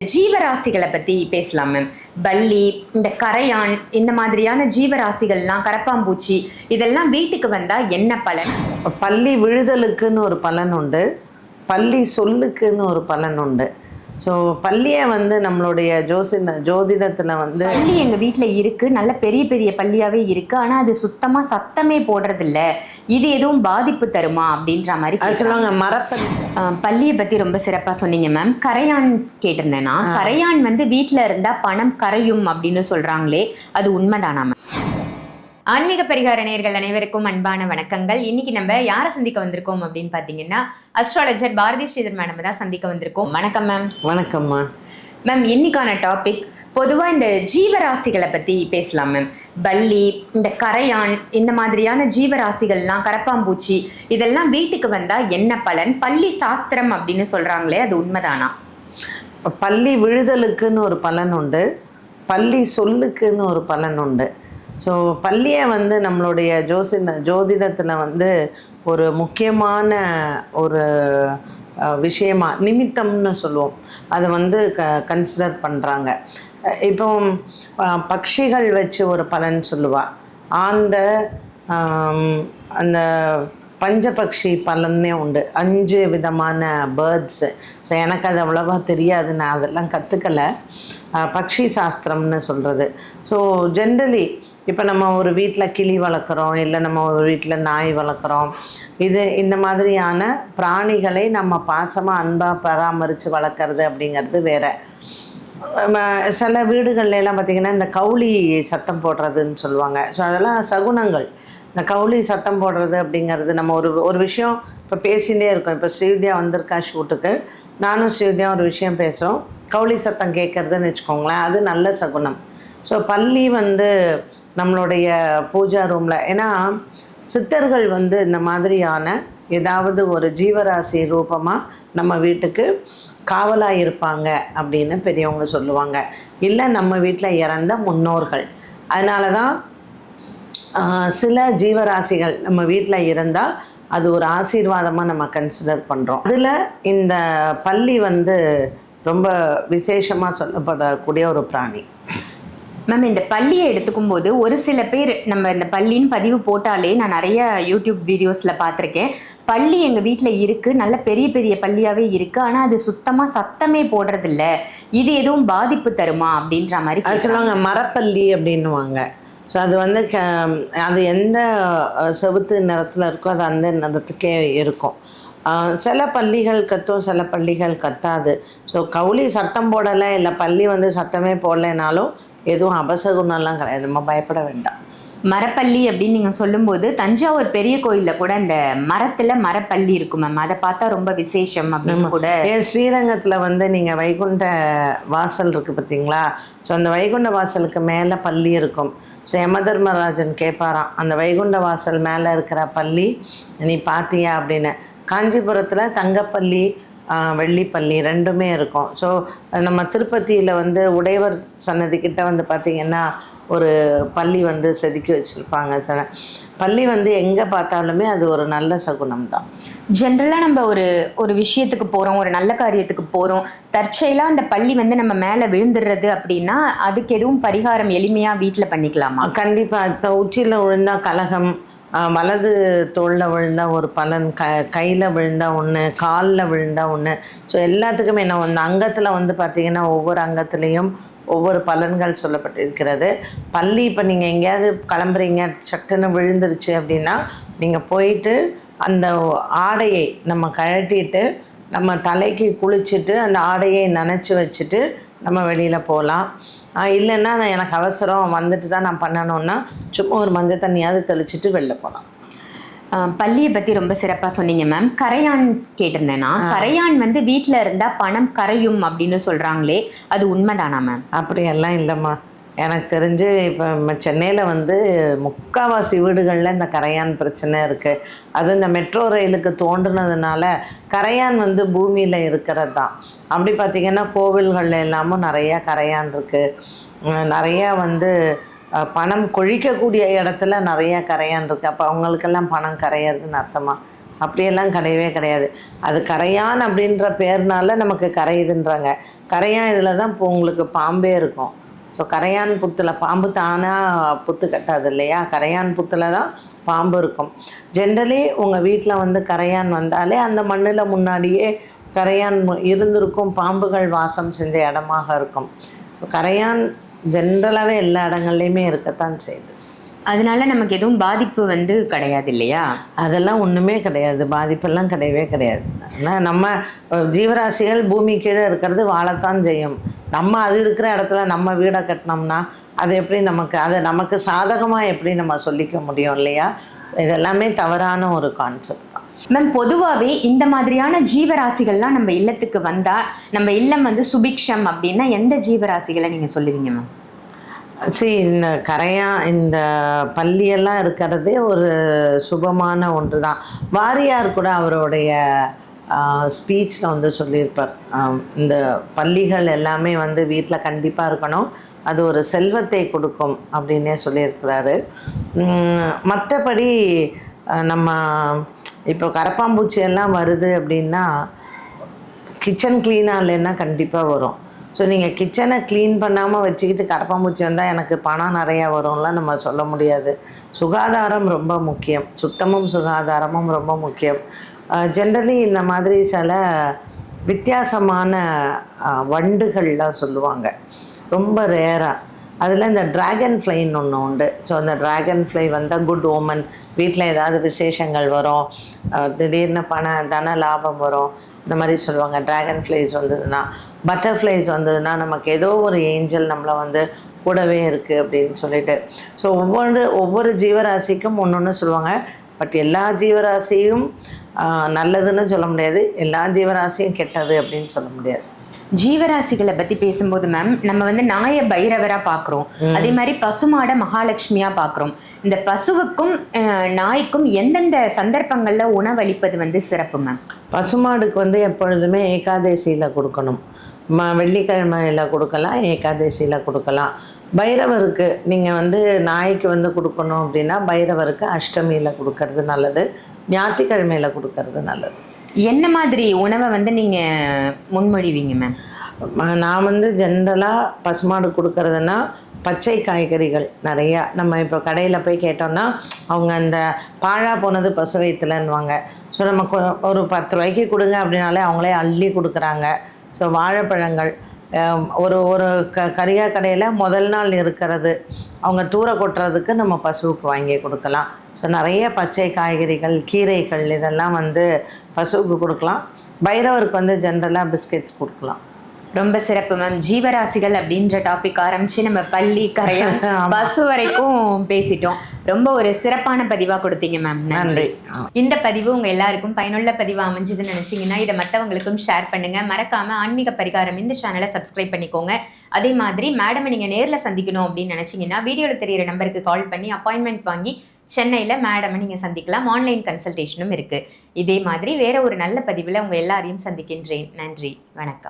ஜீவராசிகளை பத்தி பேசலாம் மேம் பள்ளி இந்த கரையான் இந்த மாதிரியான ஜீவராசிகள்லாம் கரப்பாம்பூச்சி இதெல்லாம் வீட்டுக்கு வந்தா என்ன பலன்? பள்ளி விழுதலுக்குன்னு ஒரு பலன் உண்டு. பள்ளி சொல்லுக்குன்னு ஒரு பலன் உண்டு. ஸோ பள்ளியை வந்து நம்மளுடைய ஜோசிட ஜோதிடத்தில் வந்து பள்ளி எங்க வீட்ல இருக்கு. நல்ல பெரிய பெரிய பள்ளியாவே இருக்கு. ஆனா அது சுத்தமா சத்தமே போடுறது இல்ல இது எதுவும் பாதிப்பு தருமா? அப்படின்ற மாதிரி. சொல்லுவாங்க மரப்பள்ளி பள்ளியை பத்தி ரொம்ப சிறப்பா சொன்னீங்க மேம் கரையான் கேட்டிருந்தேன்னா கரையான் வந்து வீட்ல இருந்தா பணம் கரையும் அப்படின்னு சொல்றாங்களே அது உண்மைதானா மேம் ஆன்மீக பரிகார நேயர்கள் அனைவருக்கும் அன்பான வணக்கங்கள். இன்னைக்கு நம்ம யாரை சந்திக்க வந்திருக்கோம் அப்படின்னு பாத்தீங்கன்னா அஸ்ட்ராலஜர் பாரதி ஸ்ரீதர் மேடம் தான் சந்திக்க வந்திருக்கோம். வணக்கம் மேம் வணக்கம்மா. மேம் இன்னைக்கான டாபிக் பொதுவாக இந்த ஜீவராசிகளை பற்றி பேசலாம் மேம் பல்லி இந்த கரையான் இந்த மாதிரியான ஜீவராசிகள்லாம் கரப்பாம்பூச்சி இதெல்லாம் வீட்டுக்கு வந்தால் என்ன பலன்? பள்ளி சாஸ்திரம் அப்படின்னு சொல்கிறாங்களே அது உண்மைதானா? பள்ளி விழுதலுக்குன்னு ஒரு பலன் உண்டு. பள்ளி சொல்லுக்குன்னு ஒரு பலன் உண்டு. ஸோ பள்ளியை வந்து நம்மளுடைய ஜோசிட ஜோதிடத்தில் வந்து ஒரு முக்கியமான ஒரு விஷயமா நிமித்தம்னு சொல்லுவோம். அதை வந்து க கன்சிடர் பண்ணுறாங்க இப்போ பக்ஷிகள் பட்சிகள் வச்சு ஒரு பலன் சொல்லுவாள் ஆந்த அந்த பஞ்சபக்ஷி பலனே உண்டு. அஞ்சு விதமான பேர்ட்ஸு ஸோ எனக்கு அது அவ்வளோவா தெரியாது. நான் அதெல்லாம் கற்றுக்கலை பக்ஷி சாஸ்திரம்னு சொல்கிறது ஸோ ஜென்ரலி இப்போ நம்ம ஒரு வீட்டில் கிளி வளர்க்குறோம் இல்லை நம்ம ஒரு வீட்டில் நாய் வளர்க்குறோம் இது இந்த மாதிரியான பிராணிகளை நம்ம பாசமாக அன்பாக பராமரித்து வளர்க்குறது அப்படிங்கிறது வேறு. சில வீடுகள்லாம் பார்த்திங்கன்னா இந்த கவுளி சத்தம் போடுறதுன்னு சொல்லுவாங்க. ஸோ அதெல்லாம் சகுனங்கள். இந்த கவுளி சத்தம் போடுறது அப்படிங்கிறது நம்ம ஒரு ஒரு விஷயம் இப்போ பேசிகிட்டே இருக்கோம். இப்போ ஸ்ரீவித்யா வந்திருக்கா ஷூட்டுக்கு. நானும் ஸ்ரீவித்யா ஒரு விஷயம் பேசுகிறோம் கவுளி சத்தம் கேட்குறதுன்னு வச்சுக்கோங்களேன் அது நல்ல சகுனம். ஸோ பள்ளி வந்து நம்மளுடைய பூஜா ரூமில் ஏன்னா சித்தர்கள் வந்து இந்த மாதிரியான ஏதாவது ஒரு ஜீவராசி ரூபமாக நம்ம வீட்டுக்கு காவலாக இருப்பாங்க அப்படின்னு பெரியவங்க சொல்லுவாங்க. இல்லை நம்ம வீட்டில் இறந்த முன்னோர்கள். அதனால தான் சில ஜீவராசிகள் நம்ம வீட்டில் இருந்தால் அது ஒரு ஆசீர்வாதமாக நம்ம கன்சிடர் பண்ணுறோம் அதில் இந்த பள்ளி வந்து ரொம்ப விசேஷமாக சொல்லப்படக்கூடிய ஒரு பிராணி. மேம் இந்த பள்ளியை எடுத்துக்கும் போது ஒரு சில பேர் நம்ம இந்த பள்ளின்னு பதிவு போட்டாலே நான் நிறைய யூடியூப் வீடியோஸில் பார்த்துருக்கேன். பள்ளி எங்கள் வீட்டில் இருக்குது நல்ல பெரிய பெரிய பள்ளியாகவே இருக்குது ஆனால் அது சுத்தமாக சத்தமே போடுறதில்ல. இது எதுவும் பாதிப்பு தருமா? அப்படின்ற மாதிரி சொல்லுவாங்க மரப்பள்ளி அப்படின்னுவாங்க. ஸோ அது வந்து க அது எந்த செவுத்து நிறத்தில் இருக்கோ அது அந்த நிறத்துக்கே இருக்கும். சில பள்ளிகள் கத்தும் சில பள்ளிகள் கத்தாது. ஸோ கவுளி சத்தம் போடலை இல்லை பள்ளி வந்து சத்தமே போடலைனாலும் எதுவும் அபசகுணம்லாம் கிடையாது. நம்ம பயப்பட வேண்டாம். மரப்பள்ளி அப்படின்னு நீங்கள் சொல்லும்போது தஞ்சாவூர் பெரிய கோயிலில் கூட இந்த மரத்தில் மரப்பள்ளி இருக்கும் மேம் அதை பார்த்தா ரொம்ப விசேஷம் அப்படின்னு கூட ஸ்ரீரங்கத்தில் வந்து நீங்கள் வைகுண்ட வாசல் இருக்குது பார்த்தீங்களா ஸோ அந்த வைகுண்ட வாசலுக்கு மேலே பள்ளி இருக்கும். ஸோ யமதர்மராஜன் கேட்பாராம் அந்த வைகுண்ட வாசல் மேலே இருக்கிற பள்ளி நீ பார்த்தியா அப்படின்னு. காஞ்சிபுரத்தில் தங்கப்பள்ளி வெள்ளிப்பள்ளி ரெண்டுமே இருக்கும். ஸோ நம்ம திருப்பதியில் வந்து உடையவர் சன்னதிக்கிட்ட வந்து பார்த்திங்கன்னா ஒரு பள்ளி வந்து செதுக்கி வச்சுருப்பாங்க. சில பள்ளி வந்து எங்கே பார்த்தாலுமே அது ஒரு நல்ல சகுனம் தான். ஜென்ரலாக நம்ம ஒரு ஒரு விஷயத்துக்கு போகிறோம் ஒரு நல்ல காரியத்துக்கு போகிறோம் தற்செயலாக அந்த பள்ளி வந்து நம்ம மேலே விழுந்துடுறது அப்படின்னா அதுக்கு எதுவும் பரிகாரம் எளிமையாக வீட்டில் பண்ணிக்கலாமா? கண்டிப்பாக உச்சியில் விழுந்தா கலகம் வலது தோளில் விழுந்தால் ஒரு பலன் க கையில் விழுந்தால் ஒன்று காலில் விழுந்தால் ஒன்று ஸோ எல்லாத்துக்குமே நான் அந்த அங்கத்தில் வந்து பார்த்திங்கன்னா ஒவ்வொரு அங்கத்துலேயும் ஒவ்வொரு பலன்கள் சொல்லப்பட்டிருக்கிறது. பள்ளி இப்போ நீங்கள் எங்கேயாவது கிளம்புறீங்க சட்டுன்னு விழுந்துருச்சு அப்படின்னா நீங்கள் போயிட்டு அந்த ஆடையை நம்ம கழட்டிட்டு நம்ம தலைக்கு குளிச்சுட்டு அந்த ஆடையை நனைச்சி வச்சுட்டு நம்ம வெளியில் போகலாம் இல்லைன்னா எனக்கு அவசரம் வந்துட்டு தான் நான் பண்ணணும்னா சும்மா ஒரு மஞ்சள் தண்ணியாவது தெளிச்சிட்டு வெளில போகலாம் ஆஹ் பள்ளியை பற்றி ரொம்ப சிறப்பாக சொன்னீங்க மேம் கரையான் கேட்டிருந்தேன்னா கரையான் வந்து வீட்டில் இருந்தால் பணம் கரையும் அப்படின்னு சொல்கிறாங்களே அது உண்மைதானா மேம் அப்படியெல்லாம் இல்லைம்மா. எனக்கு தெரிஞ்சு இப்போ சென்னையில் வந்து முக்காவாசி வீடுகளில் இந்த கரையான் பிரச்சனை இருக்குது அது இந்த மெட்ரோ ரயிலுக்கு தோன்றுனதுனால கரையான் வந்து பூமியில் இருக்கிறது தான் அப்படி பார்த்திங்கன்னா கோவில்கள் எல்லாமும் நிறையா கரையான் இருக்குது நிறையா வந்து பணம் கொழிக்கக்கூடிய இடத்துல நிறையா கரையான் இருக்குது அப்போ அவங்களுக்கெல்லாம் பணம் கரையிறதுன்னு அர்த்தமாக அப்படியெல்லாம் கிடையவே கிடையாது. அது கரையான் அப்படின்ற பேர்னால நமக்கு கரையுதுன்றாங்க. கரையான் இதில் தான் இப்போ உங்களுக்கு பாம்பே இருக்கும். ஸோ கரையான் புத்தில் பாம்பு தானாக புத்து கட்டாது இல்லையா? கரையான் புத்தில் தான் பாம்பு இருக்கும். ஜென்ரலி உங்கள் வீட்டில் வந்து கரையான் வந்தாலே அந்த மண்ணில் முன்னாடியே கரையான் இருந்திருக்கும் பாம்புகள் வாசம் செஞ்ச இடமாக இருக்கும். கரையான் ஜென்ரலாகவே எல்லா இடங்கள்லையுமே இருக்கத்தான் செய்யுது அதனால நமக்கு எதுவும் பாதிப்பு வந்து கிடையாது இல்லையா? அதெல்லாம் ஒன்றுமே கிடையாது. பாதிப்பெல்லாம் கிடையவே கிடையாது. ஆனால் நம்ம ஜீவராசிகள் பூமி கீழே இருக்கிறது வாழத்தான் செய்யும். நம்ம அது இருக்கிற இடத்துல நம்ம வீடை கட்டினோம்னா அது எப்படி நமக்கு அதை நமக்கு சாதகமாக எப்படி நம்ம சொல்லிக்க முடியும் இல்லையா? இதெல்லாமே தவறான ஒரு கான்செப்ட் தான். மேம் பொதுவாகவே இந்த மாதிரியான ஜீவராசிகள்லாம் நம்ம இல்லத்துக்கு வந்தா நம்ம இல்லம் வந்து சுபிக்ஷம் அப்படின்னா எந்த ஜீவராசிகளை நீங்க சொல்லுவீங்க மேம் சரி இந்த கரையா இந்த பள்ளியெல்லாம் இருக்கிறதே ஒரு சுபமான ஒன்று தான் வாரியார் கூட அவருடைய ஸ்பீச்சில் வந்து சொல்லியிருப்பார். இந்த பள்ளிகள் எல்லாமே வந்து வீட்டில் கண்டிப்பாக இருக்கணும். அது ஒரு செல்வத்தை கொடுக்கும் அப்படின்னே சொல்லியிருக்கிறாரு. மற்றபடி நம்ம இப்போ கரப்பாம்பூச்சி எல்லாம் வருது அப்படின்னா கிச்சன் க்ளீனாக இல்லைன்னா கண்டிப்பாக வரும். ஸோ நீங்கள் கிச்சனை க்ளீன் பண்ணாமல் வச்சுக்கிட்டு கரப்பாம்பூச்சி வந்தால் எனக்கு பணம் நிறையா வரும்லாம் நம்ம சொல்ல முடியாது. சுகாதாரம் ரொம்ப முக்கியம். சுத்தமும் சுகாதாரமும் ரொம்ப முக்கியம். ஜென்ரலி இந்த மாதிரி சில வித்தியாசமான வண்டுகள்லாம் சொல்லுவாங்க. ரொம்ப ரேராக அதில் இந்த ட்ராகன் ஃப்ளைன்னு ஒன்று உண்டு. ஸோ அந்த ட்ராகன் ஃப்ளை வந்தால் குட் ஓமன் வீட்டில் ஏதாவது விசேஷங்கள் வரும். திடீர்னு பண தன லாபம் வரும். இந்த மாதிரி சொல்லுவாங்க. ட்ராகன் ஃப்ளைஸ் வந்ததுன்னா பட்டர்ஃப்ளைஸ் வந்ததுன்னா நமக்கு ஏதோ ஒரு ஏஞ்சல் நம்மளை வந்து கூடவே இருக்குது அப்படின்னு சொல்லிட்டு. ஸோ ஒவ்வொரு ஒவ்வொரு ஜீவராசிக்கும் ஒன்று ஒன்று சொல்லுவாங்க. பட் எல்லா ஜீவராசியும் நல்லதுன்னு சொல்ல முடியாது. எல்லா ஜீவராசியும் கெட்டது அப்படின்னு சொல்ல முடியாது. ஜீவராசிகளை பத்தி பேசும்போது மேம் நம்ம வந்து நாய பைரவரா பாக்குறோம். அதே மாதிரி பசுமாட மகாலட்சுமியா பாக்குறோம். இந்த பசுவுக்கும் நாய்க்கும் எந்தெந்த சந்தர்ப்பங்கள்ல உணவளிப்பது வந்து சிறப்பு மேம் பசுமாடுக்கு வந்து எப்பொழுதுமே ஏகாதசியில் கொடுக்கணும். ம வெள்ளிக்கிழமையில் கொடுக்கலாம் ஏகாதசியில் கொடுக்கலாம். பைரவருக்கு நீங்கள் வந்து நாய்க்கு வந்து கொடுக்கணும் அப்படின்னா பைரவருக்கு அஷ்டமியில் கொடுக்கறது நல்லது ஞாயிற்றுக்கிழமையில் கொடுக்கறது நல்லது. என்ன மாதிரி உணவை வந்து நீங்க முன்மொழிவீங்க மேம் நான் வந்து ஜென்ரலாக பசுமாடு கொடுக்கறதுன்னா பச்சை காய்கறிகள் நிறையா. நம்ம இப்போ கடையில் போய் கேட்டோம்னா அவங்க அந்த பாழா போனது பசு வயிற்றுலன்னுவாங்க ஸோ நம்ம ஒரு பத்து ரூபாய்க்கு கொடுங்க அப்படின்னாலே அவங்களே அள்ளி கொடுக்குறாங்க. ஸோ வாழைப்பழங்கள் ஒரு ஒரு க கரியா கடையில் முதல் நாள் இருக்கிறது. அவங்க தூர கொட்டுறதுக்கு நம்ம பசுவுக்கு வாங்கி கொடுக்கலாம். ஸோ நிறைய பச்சை காய்கறிகள் கீரைகள் இதெல்லாம் வந்து பசுவுக்கு கொடுக்கலாம். பைரவருக்கு வந்து ஜென்ரலாக பிஸ்கெட்ஸ் கொடுக்கலாம். ரொம்ப சிறப்பு மேம் ஜீவராசிகள் அப்படின்ற டாபிக் ஆரம்பிச்சு நம்ம பள்ளி கரையான் பசு வரைக்கும் பேசிட்டோம். ரொம்ப ஒரு சிறப்பான பதிவா கொடுத்தீங்க மேம் நன்றி. இந்த பதிவு உங்க எல்லாருக்கும் பயனுள்ள பதிவா அமைஞ்சதுன்னு நினைச்சீங்கன்னா இதை மற்றவங்களுக்கும் ஷேர் பண்ணுங்க. மறக்காம ஆன்மீக பரிகாரம் இந்த சேனலை சப்ஸ்கிரைப் பண்ணிக்கோங்க. அதே மாதிரி மேடம் நீங்க நேர்ல சந்திக்கணும் அப்படின்னு நினைச்சீங்கன்னா வீடியோல தெரியிற நம்பருக்கு கால் பண்ணி அப்பாயின்மெண்ட் வாங்கி சென்னையில மேடமை நீங்க சந்திக்கலாம். ஆன்லைன் கன்சல்டேஷனும் இருக்கு. இதே மாதிரி வேற ஒரு நல்ல பதிவுல உங்க எல்லாரையும் சந்திக்கின்றேன். நன்றி. வணக்கம்.